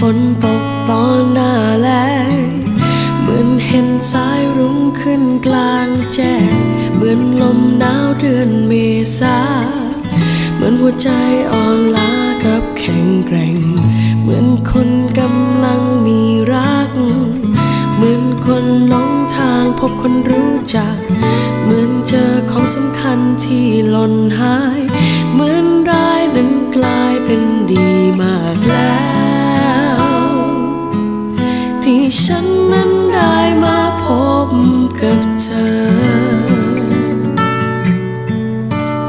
นฝนตกตอนหน้าแลงเหมือนเห็นสายรุ้งขึ้นกลางแจ้ง เหมือนลมหนาวเดือนเมษา เหมือนหัวใจอ่อนล้ากับแข็งแกร่ง เหมือนคนกำลังมีรัก เหมือนคนหลงทางพบคนรู้จัก เหมือนเจอของสำคัญที่หล่นหาย เหมือนรายนั้น กับเธอ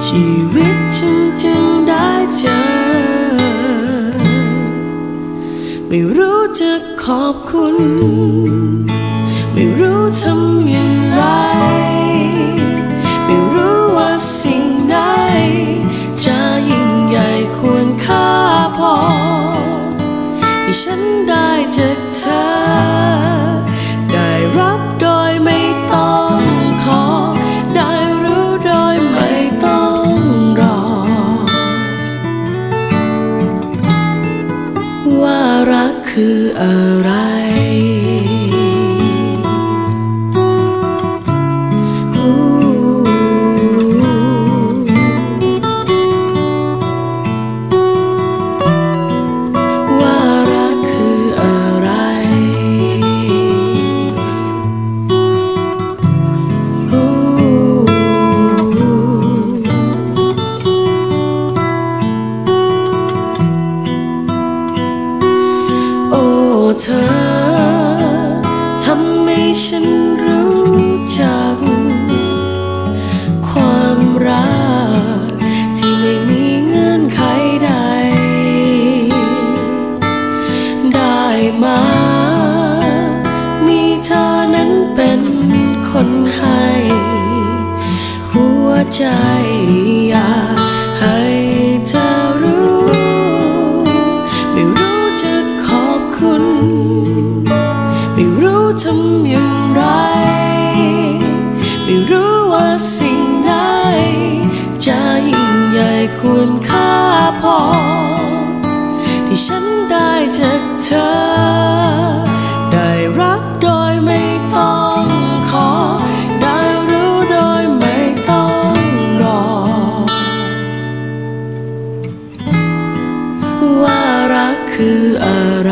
ชีวิตฉันจึงได้เจอ ไม่รู้จะขอบคุณ ไม่รู้ทำอย่างไร ไม่รู้ว่าสิ่งใดจะยิ่งใหญ่ควรค่าพอ ที่ฉันได้จากเธอ ออะไร เธอ ทำให้ฉันรู้จัก ความรัก ที่ไม่มีเงื่อนไขใด ได้มา มีเธอนั้นเป็นคนให้ หัวใจอยาก ไม่รู้ทำอย่างไร ไม่รู้ว่าสิ่งใดจะยิ่งใหญ่ควรค่าพอ ที่ฉันได้จากเธอ ได้รับโดยไม่ต้องขอ ได้รู้โดยไม่ต้องรอ ว่ารักคืออะไร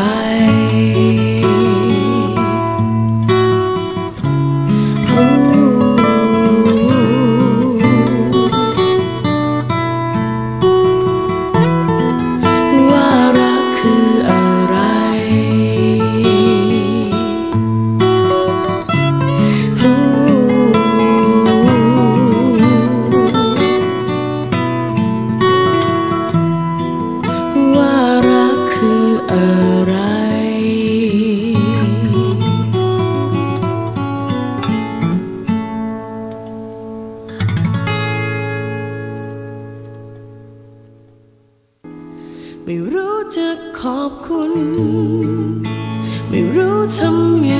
ไม่รู้จะขอบคุณ ไม่รู้ทำอย่าง